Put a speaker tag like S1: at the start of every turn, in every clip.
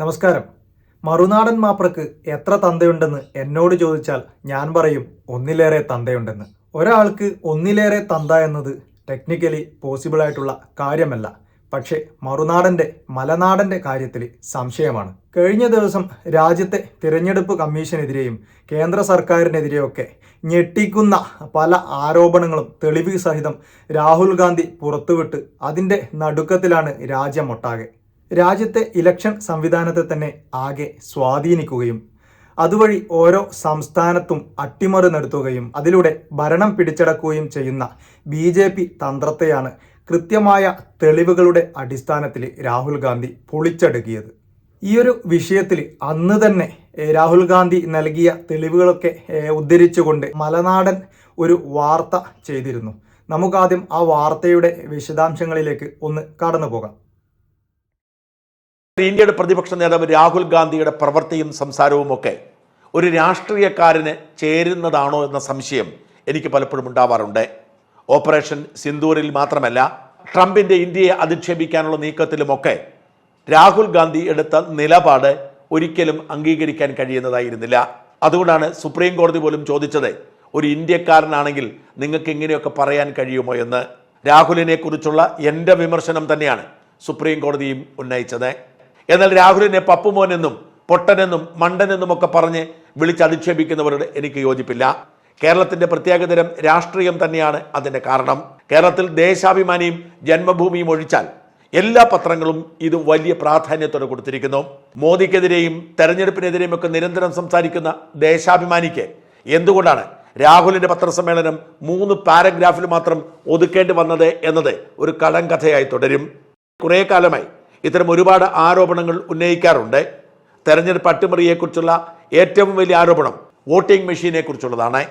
S1: നമസ്കാരം. മറുനാടൻ മാപ്രക്ക് എത്ര തന്തയുണ്ടെന്ന് എന്നോട് ചോദിച്ചാൽ ഞാൻ പറയും ഒന്നിലേറെ തന്തയുണ്ടെന്ന്. ഒരാൾക്ക് ഒന്നിലേറെ തന്ത എന്നത് ടെക്നിക്കലി പോസിബിൾ ആയിട്ടുള്ള കാര്യമല്ല. പക്ഷേ മറുനാടന്റെ മലനാടന്റെ കാര്യത്തിൽ സംശയമാണ്. കഴിഞ്ഞ ദിവസം രാജ്യത്തെ തിരഞ്ഞെടുപ്പ് കമ്മീഷനെതിരെയും കേന്ദ്ര സർക്കാരിനെതിരെയൊക്കെ ഞെട്ടിക്കുന്ന പല ആരോപണങ്ങളും തെളിവ് സഹിതം രാഹുൽ ഗാന്ധി പുറത്തുവിട്ട് അതിന്റെ നടുക്കത്തിലാണ് രാജ്യമൊട്ടാകെ. രാജ്യത്തെ ഇലക്ഷൻ സംവിധാനത്തെ തന്നെ ആകെ സ്വാധീനിക്കുകയും അതുവഴി ഓരോ സംസ്ഥാനത്തും അട്ടിമറി നടത്തുകയും അതിലൂടെ ഭരണം പിടിച്ചടക്കുകയും ചെയ്യുന്ന ബി ജെ പി തന്ത്രത്തെയാണ് കൃത്യമായ തെളിവുകളുടെ അടിസ്ഥാനത്തിൽ രാഹുൽ ഗാന്ധി പൊളിച്ചടുക്കിയത്. ഈ ഒരു വിഷയത്തിൽ അന്ന് തന്നെ രാഹുൽ ഗാന്ധി നൽകിയ തെളിവുകളൊക്കെ ഉദ്ധരിച്ചുകൊണ്ട് മലനാടൻ ഒരു വാർത്ത ചെയ്തിരുന്നു. നമുക്കാദ്യം ആ വാർത്തയുടെ വിശദാംശങ്ങളിലേക്ക് ഒന്ന് കടന്നു പോകാം
S2: ഇന്ത്യയുടെ പ്രതിപക്ഷ നേതാവ് രാഹുൽ ഗാന്ധിയുടെ പ്രവൃത്തിയും സംസാരവും ഒക്കെ ഒരു രാഷ്ട്രീയക്കാരന് ചേരുന്നതാണോ എന്ന സംശയം എനിക്ക് പലപ്പോഴും ഉണ്ടാവാറുണ്ട്. ഓപ്പറേഷൻ സിന്ദൂരിൽ മാത്രമല്ല ട്രംപിന്റെ ഇന്ത്യയെ അധിക്ഷേപിക്കാനുള്ള നീക്കത്തിലുമൊക്കെ രാഹുൽ ഗാന്ധി എടുത്ത നിലപാട് ഒരിക്കലും അംഗീകരിക്കാൻ കഴിയുന്നതായിരുന്നില്ല. അതുകൊണ്ടാണ് സുപ്രീം കോടതി പോലും ചോദിച്ചത് ഒരു ഇന്ത്യക്കാരനാണെങ്കിൽ നിങ്ങൾക്ക് ഇങ്ങനെയൊക്കെ പറയാൻ കഴിയുമോ? എന്ന്. രാഹുലിനെ കുറിച്ചുള്ള എന്റെ വിമർശനം തന്നെയാണ് സുപ്രീം കോടതിയും ഉന്നയിച്ചത്. എന്നാൽ രാഹുലിനെ പപ്പുമോൻ എന്നും പൊട്ടനെന്നും മണ്ടനെന്നും ഒക്കെ പറഞ്ഞ് വിളിച്ചധിക്ഷേപിക്കുന്നവരോട് എനിക്ക് യോജിപ്പില്ല. കേരളത്തിന്റെ പ്രത്യേകതരം രാഷ്ട്രീയം തന്നെയാണ് അതിന്റെ കാരണം. കേരളത്തിൽ ദേശാഭിമാനിയും ജന്മഭൂമിയും ഒഴിച്ചാൽ എല്ലാ പത്രങ്ങളും ഇത് വലിയ പ്രാധാന്യത്തോടെ കൊടുത്തിരിക്കുന്നു. മോദിക്കെതിരെയും തെരഞ്ഞെടുപ്പിനെതിരെയും ഒക്കെ നിരന്തരം സംസാരിക്കുന്ന ദേശാഭിമാനിക്ക് എന്തുകൊണ്ടാണ് രാഹുലിന്റെ പത്രസമ്മേളനം മൂന്ന് പാരഗ്രാഫിൽ മാത്രം ഒതുക്കേണ്ടി വന്നത് എന്നത് ഒരു കടം കഥയായി തുടരും. കുറേ കാലമായി ഇത്തരം ഒരുപാട് ആരോപണങ്ങൾ ഉന്നയിക്കാറുണ്ട്. തെരഞ്ഞെടുപ്പ് അട്ടിമറിയെക്കുറിച്ചുള്ള ഏറ്റവും വലിയ ആരോപണം വോട്ടിംഗ് മെഷീനെ കുറിച്ചുള്ളതാണ്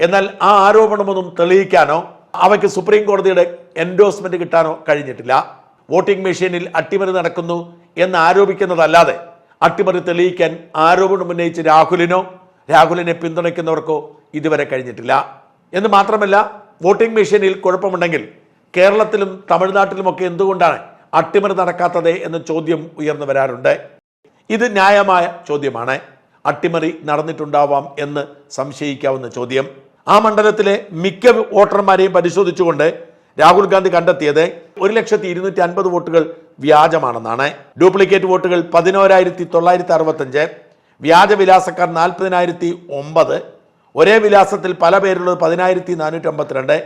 S2: എന്നാൽ ആ ആരോപണമൊന്നും തെളിയിക്കാനോ അവയ്ക്ക് സുപ്രീം കോടതിയുടെ എൻഡോസ്മെന്റ് കിട്ടാനോ കഴിഞ്ഞിട്ടില്ല. വോട്ടിംഗ് മെഷീനിൽ അട്ടിമറി നടക്കുന്നു എന്ന് ആരോപിക്കുന്നതല്ലാതെ അട്ടിമറി തെളിയിക്കാൻ ആരോപണം ഉന്നയിച്ച് രാഹുലിനോ രാഹുലിനെ പിന്തുണയ്ക്കുന്നവർക്കോ ഇതുവരെ കഴിഞ്ഞിട്ടില്ല. എന്ന് മാത്രമല്ല വോട്ടിംഗ് മെഷീനിൽ കുഴപ്പമുണ്ടെങ്കിൽ കേരളത്തിലും തമിഴ്നാട്ടിലുമൊക്കെ എന്തുകൊണ്ടാണ് അട്ടിമറി നടക്കാത്തത് എന്ന ചോദ്യം ഉയർന്നു വരാറുണ്ട്. ഇത് ന്യായമായ ചോദ്യമാണ്. അട്ടിമറി നടന്നിട്ടുണ്ടാവാം എന്ന് സംശയിക്കാവുന്ന ചോദ്യം. ആ മണ്ഡലത്തിലെ മിക്ക വോട്ടർമാരെയും പരിശോധിച്ചുകൊണ്ട് രാഹുൽ ഗാന്ധി കണ്ടെത്തിയത് ഒരു ലക്ഷത്തി ഇരുന്നൂറ്റി അൻപത് വോട്ടുകൾ വ്യാജമാണെന്നാണ്. ഡ്യൂപ്ലിക്കേറ്റ് വോട്ടുകൾ പതിനോരായിരത്തി തൊള്ളായിരത്തി അറുപത്തഞ്ച് വ്യാജ വിലാസക്കാർ നാൽപ്പതിനായിരത്തി ഒമ്പത് ഒരേ വിലാസത്തിൽ പല പേരുള്ളത് പതിനായിരത്തി നാനൂറ്റി അമ്പത്തിരണ്ട്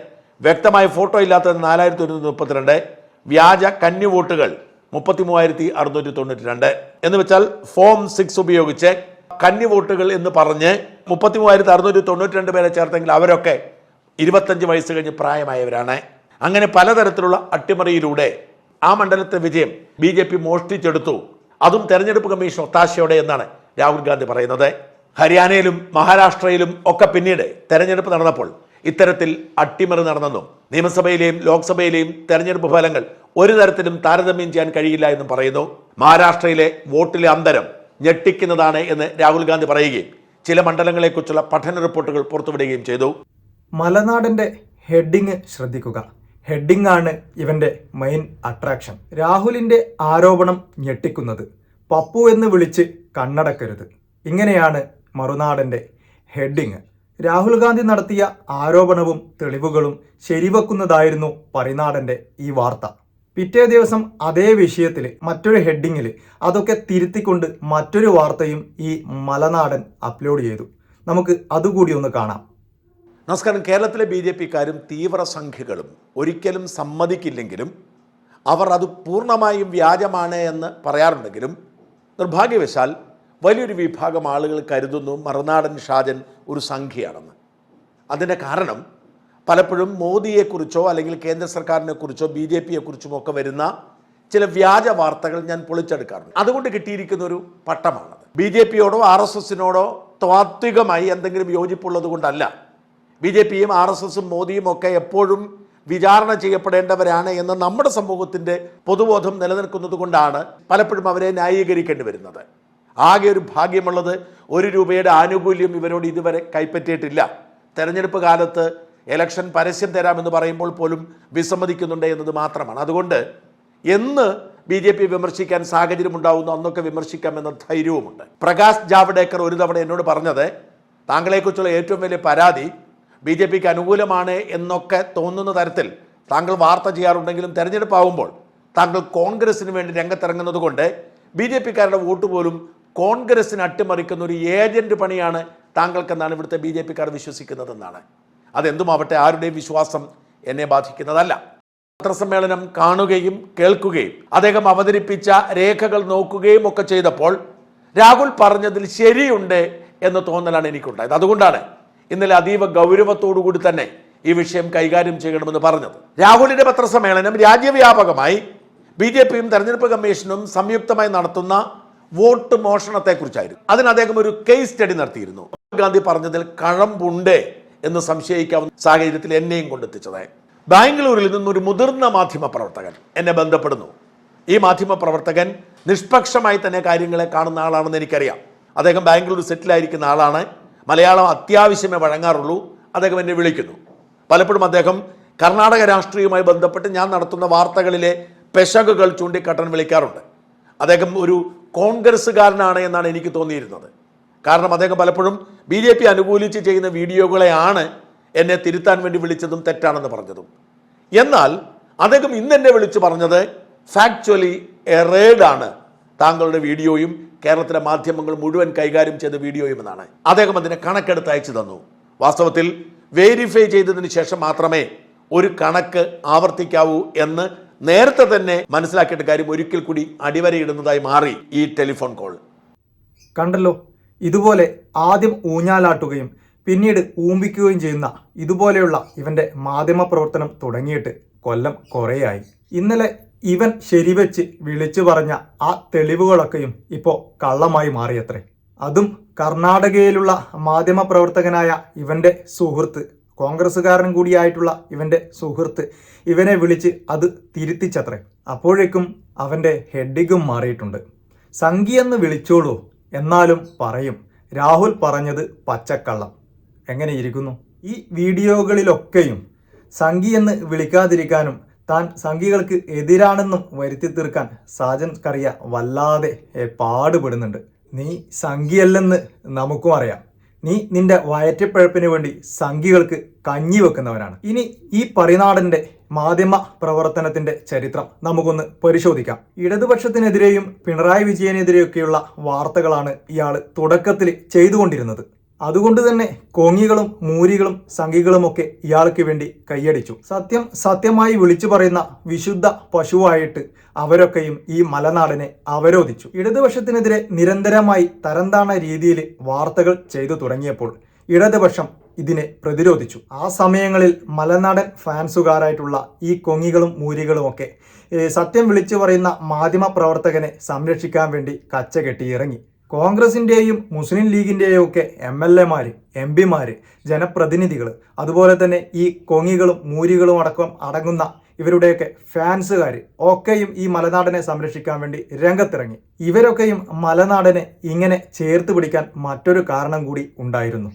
S2: വ്യക്തമായ ഫോട്ടോ ഇല്ലാത്തത് നാലായിരത്തി ഒരുന്നൂറ്റി മുപ്പത്തിരണ്ട് വ്യാജ കന്നി വോട്ടുകൾ മുപ്പത്തി മൂവായിരത്തി അറുന്നൂറ്റി തൊണ്ണൂറ്റി രണ്ട് എന്ന് വെച്ചാൽ ഫോം സിക്സ് ഉപയോഗിച്ച് കന്നി വോട്ടുകൾ എന്ന് പറഞ്ഞ് മുപ്പത്തി മൂവായിരത്തി അറുന്നൂറ്റി തൊണ്ണൂറ്റി രണ്ട് പേരെ ചേർത്തെങ്കിൽ അവരൊക്കെ ഇരുപത്തഞ്ച് വയസ്സ് കഴിഞ്ഞ് പ്രായമായവരാണ്. അങ്ങനെ പലതരത്തിലുള്ള അട്ടിമറിയിലൂടെ ആ മണ്ഡലത്തെ വിജയം ബി ജെ പി മോഷ്ടിച്ചെടുത്തു. അതും തെരഞ്ഞെടുപ്പ് കമ്മീഷൻ ഒത്താശയോടെ എന്നാണ് രാഹുൽ ഗാന്ധി പറയുന്നത്. ഹരിയാനയിലും മഹാരാഷ്ട്രയിലും ഒക്കെ പിന്നീട് തെരഞ്ഞെടുപ്പ് നടന്നപ്പോൾ ഇത്തരത്തിൽ അട്ടിമറി നടന്നെന്നും നിയമസഭയിലെയും ലോക്സഭയിലെയും തെരഞ്ഞെടുപ്പ് ഫലങ്ങൾ ഒരു തരത്തിലും താരതമ്യം ചെയ്യാൻ കഴിയില്ല എന്നും പറയുന്നു. മഹാരാഷ്ട്രയിലെ വോട്ടിലെ അന്തരം ഞെട്ടിക്കുന്നതാണ് എന്ന് രാഹുൽ ഗാന്ധി പറയുകയും ചില മണ്ഡലങ്ങളെക്കുറിച്ചുള്ള പഠന റിപ്പോർട്ടുകൾ പുറത്തുവിടുകയും ചെയ്തു.
S1: മലനാടിന്റെ ഹെഡിങ് ശ്രദ്ധിക്കുക. ഹെഡിങ് ആണ് ഇവന്റെ മെയിൻ അട്രാക്ഷൻ രാഹുലിന്റെ ആരോപണം ഞെട്ടിക്കുന്നത്. പപ്പു എന്ന് വിളിച്ച് കണ്ണടക്കരുത്. ഇങ്ങനെയാണ് മറുനാടന്റെ ഹെഡിങ്. രാഹുൽ ഗാന്ധി നടത്തിയ ആരോപണവും തെളിവുകളും ശരിവെക്കുന്നതായിരുന്നു പറിനാടന്റെ ഈ വാർത്ത. പിറ്റേ ദിവസം അതേ വിഷയത്തിൽ മറ്റൊരു ഹെഡിങ്ങിൽ അതൊക്കെ തിരുത്തിക്കൊണ്ട് മറ്റൊരു വാർത്തയും ഈ മലനാടൻ അപ്ലോഡ് ചെയ്തു. നമുക്ക് അതുകൂടി ഒന്ന് കാണാം.
S2: നമസ്കാരം. കേരളത്തിലെ ബി ജെ പിക്കാരും തീവ്ര സംഖ്യകളും ഒരിക്കലും സമ്മതിക്കില്ലെങ്കിലും അവർ അത് പൂർണമായും വ്യാജമാണ് എന്ന് പറയാറുണ്ടെങ്കിലും നിർഭാഗ്യവശാൽ വലിയൊരു വിഭാഗം ആളുകൾ കരുതുന്നു മറുനാടൻ ഷാജൻ ഒരു സംഖ്യയാണെന്ന്. അതിന്റെ കാരണം പലപ്പോഴും മോദിയെക്കുറിച്ചോ അല്ലെങ്കിൽ കേന്ദ്ര സർക്കാരിനെ കുറിച്ചോ ബി ജെ പിയെക്കുറിച്ചും ഒക്കെ വരുന്ന ചില വ്യാജ വാർത്തകൾ ഞാൻ പൊളിച്ചെടുക്കാറുണ്ട്. അതുകൊണ്ട് കിട്ടിയിരിക്കുന്ന ഒരു പട്ടമാണത്. ബി ജെ പിയോടോ ആർ എസ് എസിനോടോ താത്വികമായി എന്തെങ്കിലും യോജിപ്പുള്ളത് കൊണ്ടല്ല. ബി ജെ പിയും ആർ എസ് എസും മോദിയും ഒക്കെ എപ്പോഴും വിചാരണ ചെയ്യപ്പെടേണ്ടവരാണ് എന്ന് നമ്മുടെ സമൂഹത്തിന്റെ പൊതുബോധം നിലനിൽക്കുന്നത് കൊണ്ടാണ് പലപ്പോഴും അവരെ ന്യായീകരിക്കേണ്ടി വരുന്നത്. ആകെ ഒരു ഭാഗ്യമുള്ളത് ഒരു രൂപയുടെ ആനുകൂല്യം ഇവരോട് ഇതുവരെ കൈപ്പറ്റിയിട്ടില്ല. തെരഞ്ഞെടുപ്പ് കാലത്ത് എലക്ഷൻ പരസ്യം തരാമെന്ന് പറയുമ്പോൾ പോലും വിസമ്മതിക്കുന്നുണ്ട് എന്നത് മാത്രമാണ്. അതുകൊണ്ട് എന്ന് ബി ജെ പി വിമർശിക്കാൻ സാഹചര്യം ഉണ്ടാവുന്നു അന്നൊക്കെ വിമർശിക്കാമെന്ന ധൈര്യവുമുണ്ട്. പ്രകാശ് ജാവ്ഡേക്കർ ഒരു തവണ എന്നോട് പറഞ്ഞത് താങ്കളെക്കുറിച്ചുള്ള ഏറ്റവും വലിയ പരാതി ബി ജെ പിക്ക് അനുകൂലമാണ് എന്നൊക്കെ തോന്നുന്ന തരത്തിൽ താങ്കൾ വാർത്ത ചെയ്യാറുണ്ടെങ്കിലും തെരഞ്ഞെടുപ്പാവുമ്പോൾ താങ്കൾ കോൺഗ്രസിന് വേണ്ടി രംഗത്തിറങ്ങുന്നത് കൊണ്ട് ബി ജെ പിക്കാരുടെ വോട്ട് പോലും കോൺഗ്രസിന് അട്ടിമറിക്കുന്ന ഒരു ഏജന്റ് പണിയാണ് താങ്കൾക്കെന്നാണ് ഇവിടുത്തെ ബി ജെ പിക്കാർ വിശ്വസിക്കുന്നതെന്നാണ്. അതെന്തുമാവട്ടെ ആരുടെയും വിശ്വാസം എന്നെ ബാധിക്കുന്നതല്ല. പത്രസമ്മേളനം കാണുകയും കേൾക്കുകയും അദ്ദേഹം അവതരിപ്പിച്ച രേഖകൾ നോക്കുകയും ഒക്കെ ചെയ്തപ്പോൾ രാഹുൽ പറഞ്ഞതിൽ ശരിയുണ്ട് എന്ന് തോന്നലാണ് എനിക്കുണ്ടായത്. അതുകൊണ്ടാണ് ഇന്നലെ അതീവ ഗൗരവത്തോടു കൂടി തന്നെ ഈ വിഷയം കൈകാര്യം ചെയ്യണമെന്ന് പറഞ്ഞത്. രാഹുലിന്റെ പത്രസമ്മേളനം രാജ്യവ്യാപകമായി ബി ജെ പിയും തെരഞ്ഞെടുപ്പ് കമ്മീഷനും സംയുക്തമായി നടത്തുന്ന വോട്ട് മോഷണത്തെക്കുറിച്ചായിരുന്നു. അതിന് അദ്ദേഹം ഒരു കേസ് സ്റ്റഡി നടത്തിയിരുന്നു. ഗാന്ധി പറഞ്ഞതിൽ കഴമ്പുണ്ട് എന്ന് സംശയിക്കാവുന്ന സാഹചര്യത്തിൽ എന്നെയും കൊണ്ടെത്തിച്ചതായി. ബാംഗ്ലൂരിൽ നിന്നൊരു മുതിർന്ന മാധ്യമ പ്രവർത്തകൻ എന്നെ ബന്ധപ്പെടുന്നു. ഈ മാധ്യമ പ്രവർത്തകൻ നിഷ്പക്ഷമായി തന്നെ കാര്യങ്ങളെ കാണുന്ന ആളാണെന്ന് എനിക്കറിയാം. അദ്ദേഹം ബാംഗ്ലൂർ സെറ്റിലായിരിക്കുന്ന ആളാണ്. മലയാളം അത്യാവശ്യമേ വഴങ്ങാറുള്ളൂ. അദ്ദേഹം എന്നെ വിളിക്കുന്നു. പലപ്പോഴും അദ്ദേഹം കർണാടക രാഷ്ട്രീയവുമായി ബന്ധപ്പെട്ട് ഞാൻ നടത്തുന്ന വാർത്തകളിലെ പെശകുകൾ ചൂണ്ടിക്കാട്ടാൻ വിളിക്കാറുണ്ട്. അദ്ദേഹം ഒരു കോൺഗ്രസ്സുകാരനാണ് എന്നാണ് എനിക്ക് തോന്നിയിരുന്നത്. കാരണം അദ്ദേഹം പലപ്പോഴും ബി ജെ പി അനുകൂലിച്ച് ചെയ്യുന്ന വീഡിയോകളെയാണ് എന്നെ തിരുത്താൻ വേണ്ടി വിളിച്ചതും തെറ്റാണെന്ന് പറഞ്ഞതും. എന്നാൽ അദ്ദേഹം ഇന്ന് എന്നെ വിളിച്ച് പറഞ്ഞത് ഫാക്ച്വലി എറേഡാണ് താങ്കളുടെ വീഡിയോയും കേരളത്തിലെ മാധ്യമങ്ങൾ മുഴുവൻ കൈകാര്യം ചെയ്ത വീഡിയോയും എന്നാണ്. അദ്ദേഹം അതിനെ കണക്കെടുത്ത് അയച്ചു തന്നു. വാസ്തവത്തിൽ വേരിഫൈ ചെയ്തതിന് ശേഷം മാത്രമേ ഒരു കണക്ക് ആവർത്തിക്കാവൂ എന്ന് നേരത്തെ തന്നെ മനസ്സിലാക്കിയിട്ട് കാര്യം ഒരിക്കൽ കൂടി അടിവരയിടുന്നതായി മാറി ഈ ടെലിഫോൺ കോൾ.
S1: കണ്ടല്ലോ ഇതുപോലെ ആദ്യം ഊഞ്ഞാലാട്ടുകയും പിന്നീട് ഊമ്പിക്കുകയും ചെയ്യുന്ന ഇതുപോലെയുള്ള ഇവന്റെ മാധ്യമ പ്രവർത്തനം തുടങ്ങിയിട്ട് കൊല്ലം കുറേയായി. ഇന്നലെ ഇവൻ ശരിവെച്ച് വിളിച്ചു പറഞ്ഞ ആ തെളിവുകളൊക്കെയും ഇപ്പോൾ കള്ളമായി മാറിയത്രേ. അതും കർണാടകയിലുള്ള മാധ്യമ പ്രവർത്തകനായ ഇവന്റെ സുഹൃത്ത് കോൺഗ്രസ്സുകാരൻ കൂടിയായിട്ടുള്ള ഇവന്റെ സുഹൃത്ത് ഇവനെ വിളിച്ച് അത് തിരുത്തിച്ചത്രേ. അപ്പോഴേക്കും അവന്റെ ഹെഡിഗും മാറിയിട്ടുണ്ട്. സംഖിയെന്ന് വിളിച്ചോളൂ എന്നാലും പറയും. രാഹുൽ പറഞ്ഞത് പച്ചക്കള്ളം. എങ്ങനെ ഇരിക്കുന്നു? ഈ വീഡിയോകളിലൊക്കെയും സംഘി എന്ന് വിളിക്കാതിരിക്കാനും താൻ സംഘികൾക്ക് എതിരാണെന്നും വരുത്തി തീർക്കാൻ സാജൻ കറിയ വല്ലാതെ പാടുപെടുന്നുണ്ട്. നീ സംഘിയല്ലെന്ന് നമുക്കും അറിയാം. നീ നിന്റെ വയറ്റപ്പഴപ്പിന് വേണ്ടി സംഘികൾക്ക് കഞ്ഞി വെക്കുന്നവനാണ്. ഇനി ഈ പറിനാടന്റെ മാധ്യമ പ്രവർത്തനത്തിന്റെ ചരിത്രം നമുക്കൊന്ന് പരിശോധിക്കാം. ഇടതുപക്ഷത്തിനെതിരെയും പിണറായി വിജയനെതിരെയൊക്കെയുള്ള വാർത്തകളാണ് ഇയാൾ തുടക്കത്തിൽ ചെയ്തുകൊണ്ടിരുന്നത്. അതുകൊണ്ട് തന്നെ കോങ്ങികളും മൂരികളും സംഘികളുമൊക്കെ ഇയാൾക്ക് വേണ്ടി കൈയടിച്ചു. സത്യം സത്യമായി വിളിച്ചു പറയുന്ന വിശുദ്ധ പശുവായിട്ട് അവരൊക്കെയും ഈ മലനാടിനെ അവരോധിച്ചു. ഇടതുപക്ഷത്തിനെതിരെ നിരന്തരമായി തരംതാണ രീതിയിൽ വാർത്തകൾ ചെയ്തു തുടങ്ങിയപ്പോൾ ഇടതുപക്ഷം ഇതിനെ പ്രതിരോധിച്ചു. ആ സമയങ്ങളിൽ മലനാടൻ ഫാൻസുകാരായിട്ടുള്ള ഈ കൊങ്ങികളും മൂരികളും ഒക്കെ സത്യം വിളിച്ചു പറയുന്ന മാധ്യമ പ്രവർത്തകനെ സംരക്ഷിക്കാൻ വേണ്ടി കച്ച കെട്ടി ഇറങ്ങി കോൺഗ്രസിന്റെയും മുസ്ലിം ലീഗിന്റെയും ഒക്കെ എം എൽ എമാർ എം പിമാർ ജനപ്രതിനിധികൾ അതുപോലെ തന്നെ ഈ കൊങ്ങികളും മൂരികളും അടക്കം അടങ്ങുന്ന ഇവരുടെയൊക്കെ ഫാൻസുകാർ ഒക്കെയും ഈ മലനാടനെ സംരക്ഷിക്കാൻ വേണ്ടി രംഗത്തിറങ്ങി. ഇവരൊക്കെയും മലനാടനെ ഇങ്ങനെ ചേർത്ത് പിടിക്കാൻ മറ്റൊരു കാരണം കൂടി ഉണ്ടായിരുന്നു.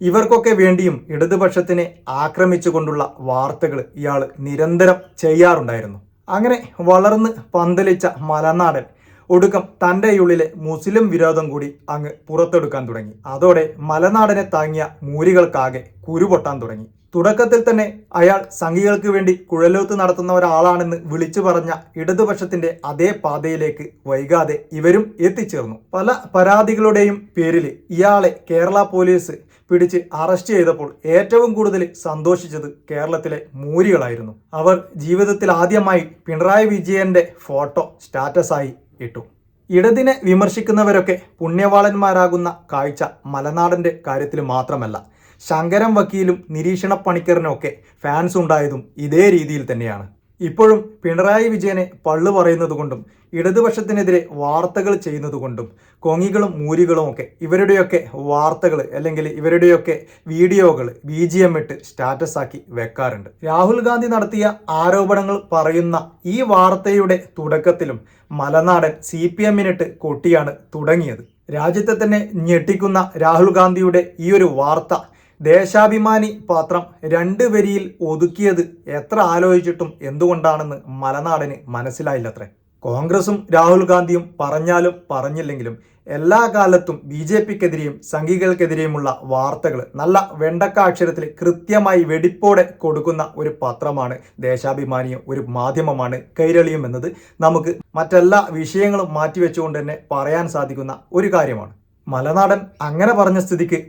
S1: ഇവർക്കൊക്കെ വേണ്ടിയും ഇടതുപക്ഷത്തിനെ ആക്രമിച്ചുകൊണ്ടുള്ള വാർത്തകൾ ഇയാൾ നിരന്തരം ചെയ്യാറുണ്ടായിരുന്നു. അങ്ങനെ വളർന്ന് പന്തലിച്ച മലനാടൻ ഒടുക്കം തന്റെ ഉള്ളിലെ മുസ്ലിം വിരോധം കൂടി അങ്ങ് പുറത്തെടുക്കാൻ തുടങ്ങി. അതോടെ മലനാടിനെ താങ്ങിയ മൂരികൾക്കാകെ കുരുപൊട്ടാൻ തുടങ്ങി. തുടക്കത്തിൽ തന്നെ അയാൾ സംഘികൾക്ക് വേണ്ടി കുഴലൂത്ത് നടത്തുന്ന ഒരാളാണെന്ന് വിളിച്ചു പറഞ്ഞ ഇടതുപക്ഷത്തിന്റെ അതേ പാതയിലേക്ക് വൈകാതെ ഇവരും എത്തിച്ചേർന്നു. പല പരാതികളുടെയും പേരിൽ ഇയാളെ കേരള പോലീസ് പിടിച്ച് അറസ്റ്റ് ചെയ്തപ്പോൾ ഏറ്റവും കൂടുതൽ സന്തോഷിച്ചത് കേരളത്തിലെ മൂരികളായിരുന്നു. അവർ ജീവിതത്തിൽ ആദ്യമായി പിണറായി വിജയന്റെ ഫോട്ടോ സ്റ്റാറ്റസായി ഇട്ടു. ഇടതിനെ വിമർശിക്കുന്നവരൊക്കെ പുണ്യവാളന്മാരാകുന്ന കാഴ്ച മലനാടന്റെ കാര്യത്തിൽ മാത്രമല്ല ശങ്കരം വക്കീലും നിരീക്ഷണ പണിക്കറിനും ഒക്കെ ഫാൻസ് ഉണ്ടായതും ഇതേ രീതിയിൽ തന്നെയാണ്. ഇപ്പോഴും പിണറായി വിജയനെ പള്ളു പറയുന്നത് കൊണ്ടും ഇടതുപക്ഷത്തിനെതിരെ വാർത്തകൾ ചെയ്യുന്നതുകൊണ്ടും കൊങ്ങികളും മൂരികളും ഒക്കെ ഇവരുടെയൊക്കെ വാർത്തകൾ അല്ലെങ്കിൽ ഇവരുടെയൊക്കെ വീഡിയോകൾ ബി ജി എം ഇട്ട് സ്റ്റാറ്റസ് ആക്കി വെക്കാറുണ്ട്. രാഹുൽ ഗാന്ധി നടത്തിയ ആരോപണങ്ങൾ പറയുന്ന ഈ വാർത്തയുടെ തുടക്കത്തിലും മലനാടൻ സി പി എമ്മിനിട്ട് കൊട്ടിയാണ് തുടങ്ങിയത്. രാജ്യത്തെ തന്നെ ഞെട്ടിക്കുന്ന രാഹുൽ ഗാന്ധിയുടെ ഈ ഒരു വാർത്ത ദേശാഭിമാനി പാത്രം രണ്ട് വരിയിൽ ഒതുക്കിയത് എത്ര ആലോചിച്ചിട്ടും എന്തുകൊണ്ടാണെന്ന് മലനാടിന് മനസ്സിലായില്ലത്രേ. കോൺഗ്രസും രാഹുൽ ഗാന്ധിയും പറഞ്ഞാലും പറഞ്ഞില്ലെങ്കിലും എല്ലാ കാലത്തും ബി ജെ പിക്കെതിരെയും സംഘികൾക്കെതിരെയുമുള്ള വാർത്തകൾ നല്ല വെണ്ടക്ക അക്ഷരത്തിൽ കൃത്യമായി വെടിപ്പോടെ കൊടുക്കുന്ന ഒരു പത്രമാണ് ദേശാഭിമാനിയും ഒരു മാധ്യമമാണ് കൈരളിയും എന്നത്. നമുക്ക് മറ്റെല്ലാ വിഷയങ്ങളും മാറ്റിവെച്ചുകൊണ്ട് തന്നെ പറയാൻ സാധിക്കുന്ന ഒരു കാര്യമാണ്. മലനാടൻ അങ്ങനെ പറഞ്ഞ സ്ഥിതിക്ക്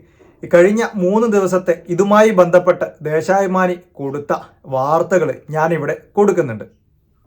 S1: കഴിഞ്ഞ മൂന്ന് ദിവസത്തെ ഇതുമായി ബന്ധപ്പെട്ട് ദേശാഭിമാനി കൊടുത്ത വാർത്തകൾ ഞാനിവിടെ കൊടുക്കുന്നുണ്ട്.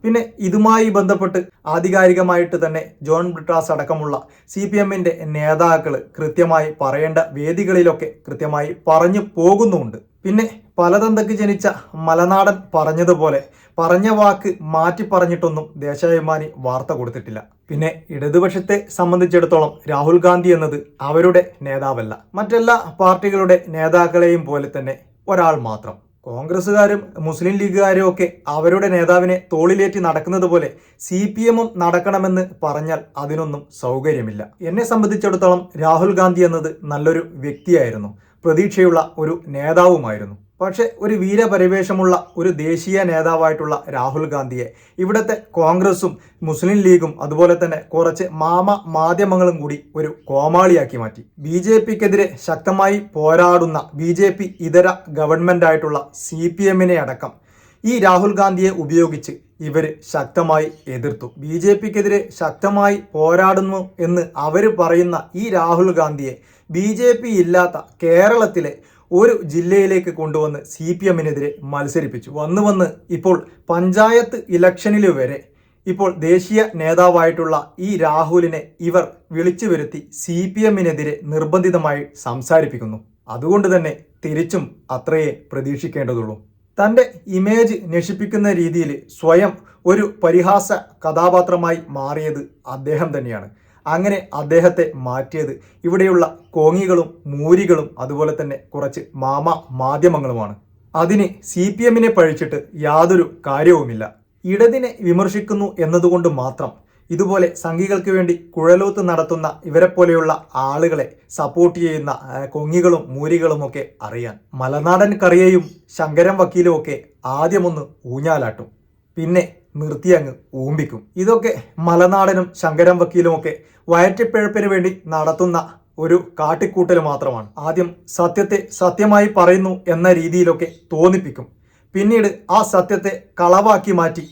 S1: പിന്നെ ഇതുമായി ബന്ധപ്പെട്ട് ആധികാരികമായിട്ട് തന്നെ ജോൺ ബ്രിട്ടാസ് അടക്കമുള്ള സി പി എമ്മിന്റെ നേതാക്കൾ കൃത്യമായി പറയേണ്ട വേദികളിലൊക്കെ കൃത്യമായി പറഞ്ഞു പോകുന്നുമുണ്ട്. പിന്നെ പലതന്തക്ക് ജനിച്ച മലനാടൻ പറഞ്ഞതുപോലെ പറഞ്ഞ വാക്ക് മാറ്റി പറഞ്ഞിട്ടൊന്നും ദേശാഭിമാനി വാർത്ത കൊടുത്തിട്ടില്ല. പിന്നെ ഇടതുപക്ഷത്തെ സംബന്ധിച്ചിടത്തോളം രാഹുൽ ഗാന്ധി എന്നത് അവരുടെ നേതാവല്ല. മറ്റെല്ലാ പാർട്ടികളുടെ നേതാക്കളെയും പോലെ തന്നെ ഒരാൾ മാത്രം. കോൺഗ്രസ്സുകാരും മുസ്ലിം ലീഗുകാരും ഒക്കെ അവരുടെ നേതാവിനെ തോളിലേറ്റി നടക്കുന്നത് പോലെ സി പി എമ്മും നടക്കണമെന്ന് പറഞ്ഞാൽ അതിനൊന്നും സൗകര്യമില്ല. എന്നെ സംബന്ധിച്ചിടത്തോളം രാഹുൽ ഗാന്ധി എന്നത് നല്ലൊരു വ്യക്തിയായിരുന്നു. പ്രതീക്ഷയുള്ള ഒരു നേതാവുമായിരുന്നു. പക്ഷേ ഒരു വീരപരിവേഷമുള്ള ഒരു ദേശീയ നേതാവായിട്ടുള്ള രാഹുൽ ഗാന്ധിയെ ഇവിടുത്തെ കോൺഗ്രസും മുസ്ലിം ലീഗും അതുപോലെ തന്നെ കുറച്ച് മാമ മാധ്യമങ്ങളും കൂടി ഒരു കോമാളിയാക്കി മാറ്റി. ബി ജെ പിക്കെതിരെ ശക്തമായി പോരാടുന്ന ബി ജെ പി ഇതര ഗവൺമെന്റായിട്ടുള്ള സി പി എമ്മിനെ അടക്കം ഈ രാഹുൽ ഗാന്ധിയെ ഉപയോഗിച്ച് ഇവർ ശക്തമായി എതിർത്തു. ബി ജെ പിക്കെതിരെ ശക്തമായി പോരാടുന്നു എന്ന് അവർ പറയുന്ന ഈ രാഹുൽ ഗാന്ധിയെ ബി ജെ പി ഇല്ലാത്ത കേരളത്തിലെ ഒരു ജില്ലയിലേക്ക് കൊണ്ടുവന്ന് സി പി എമ്മിനെതിരെ മത്സരിപ്പിച്ചു. വന്ന് വന്ന് ഇപ്പോൾ പഞ്ചായത്ത് ഇലക്ഷനിൽ വരെ ഇപ്പോൾ ദേശീയ നേതാവായിട്ടുള്ള ഈ രാഹുലിനെ ഇവർ വിളിച്ചു വരുത്തി സി പി എമ്മിനെതിരെ നിർബന്ധിതമായി സംസാരിപ്പിക്കുന്നു. അതുകൊണ്ട് തന്നെ തിരിച്ചും അത്രയേ പ്രതീക്ഷിക്കേണ്ടതുള്ളൂ. തന്റെ ഇമേജ് നശിപ്പിക്കുന്ന രീതിയിൽ സ്വയം ഒരു പരിഹാസ കഥാപാത്രമായി മാറിയത് അദ്ദേഹം തന്നെയാണ്. അങ്ങനെ അദ്ദേഹത്തെ മാറ്റിയത്. ഇവിടെയുള്ള കോങ്ങികളും മൂരികളും അതുപോലെ തന്നെ കുറച്ച് മാമ മാധ്യമങ്ങളുമാണ്. അതിന് സി പി എമ്മിനെ പഴിച്ചിട്ട് യാതൊരു കാര്യവുമില്ല. ഇടതിനെ വിമർശിക്കുന്നു എന്നതുകൊണ്ട് മാത്രം ഇതുപോലെ സംഘികൾക്ക് വേണ്ടി കുഴലൂത്ത് നടത്തുന്ന ഇവരെ പോലെയുള്ള ആളുകളെ സപ്പോർട്ട് ചെയ്യുന്ന കൊങ്ങികളും മൂരികളുമൊക്കെ അറിയാൻ. മലനാടൻ കറിയയും ശങ്കരം വക്കീലും ഒക്കെ ആദ്യമൊന്ന് ഊഞ്ഞാലാട്ടും. പിന്നെ നിർത്തി അങ്ങ് ഊമ്പിക്കും. ഇതൊക്കെ മലനാടനും ശങ്കരം വക്കീലും ഒക്കെ വയറ്റിപ്പിഴപ്പിന് വേണ്ടി നടത്തുന്ന ഒരു കാട്ടിക്കൂട്ടൽ മാത്രമാണ്. ആദ്യം സത്യത്തെ സത്യമായി പറയുന്നു എന്ന രീതിയിലൊക്കെ തോന്നിപ്പിക്കും. പിന്നീട് ആ സത്യത്തെ കളവാക്കി മാറ്റി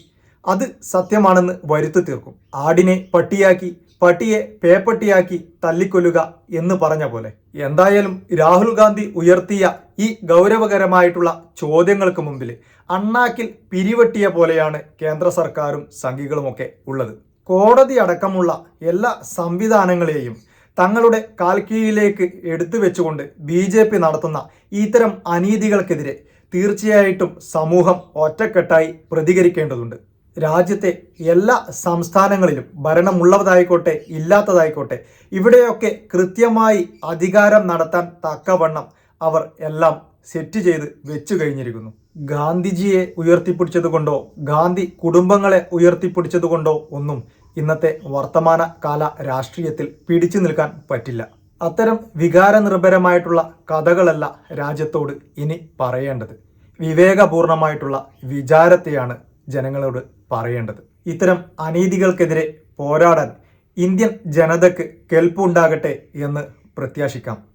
S1: അത് സത്യമാണെന്ന് വരുത്തി തീർക്കും. ആടിനെ പട്ടിയാക്കി പട്ടിയെ പേപ്പട്ടിയാക്കി തല്ലിക്കൊല്ലുക എന്ന് പറഞ്ഞ പോലെ. എന്തായാലും രാഹുൽ ഗാന്ധി ഉയർത്തിയ ഈ ഗൗരവകരമായിട്ടുള്ള ചോദ്യങ്ങൾക്ക് മുമ്പിൽ അണ്ണാക്കിൽ പിരിവെട്ടിയ പോലെയാണ് കേന്ദ്ര സർക്കാരും സംഘികളുമൊക്കെ ഉള്ളത്. കോടതി അടക്കമുള്ള എല്ലാ സംവിധാനങ്ങളെയും തങ്ങളുടെ കാൽക്കീഴിലേക്ക് എടുത്തു വെച്ചുകൊണ്ട് ബി ജെ പി നടത്തുന്ന ഇത്തരം അനീതികൾക്കെതിരെ തീർച്ചയായിട്ടും സമൂഹം ഒറ്റക്കെട്ടായി പ്രതികരിക്കേണ്ടതുണ്ട്. രാജ്യത്തെ എല്ലാ സംസ്ഥാനങ്ങളിലും ഭരണമുള്ളതായിക്കോട്ടെ ഇല്ലാത്തതായിക്കോട്ടെ ഇവിടെയൊക്കെ കൃത്യമായി അധികാരം നടത്താൻ തക്കവണ്ണം അവർ എല്ലാം സെറ്റ് ചെയ്ത് വെച്ചു കഴിഞ്ഞിരിക്കുന്നു. ഗാന്ധിജിയെ ഉയർത്തിപ്പിടിച്ചതുകൊണ്ടോ ഗാന്ധി കുടുംബങ്ങളെ ഉയർത്തിപ്പിടിച്ചതുകൊണ്ടോ ഒന്നും ഇന്നത്തെ വർത്തമാന കാല രാഷ്ട്രീയത്തിൽ പിടിച്ചു നിൽക്കാൻ പറ്റില്ല. അത്തരം വികാരനിർഭരമായിട്ടുള്ള കഥകളല്ല രാജ്യത്തോട് ഇനി പറയേണ്ടത്. വിവേകപൂർണമായിട്ടുള്ള വിചാരത്തെയാണ് ജനങ്ങളോട് പറയേണ്ടത്. ഇത്തരം അനീതികൾക്കെതിരെ പോരാടാൻ ഇന്ത്യൻ ജനതയ്ക്ക് കെൽപ്പുണ്ടാകട്ടെ എന്ന് പ്രത്യാശിക്കാം.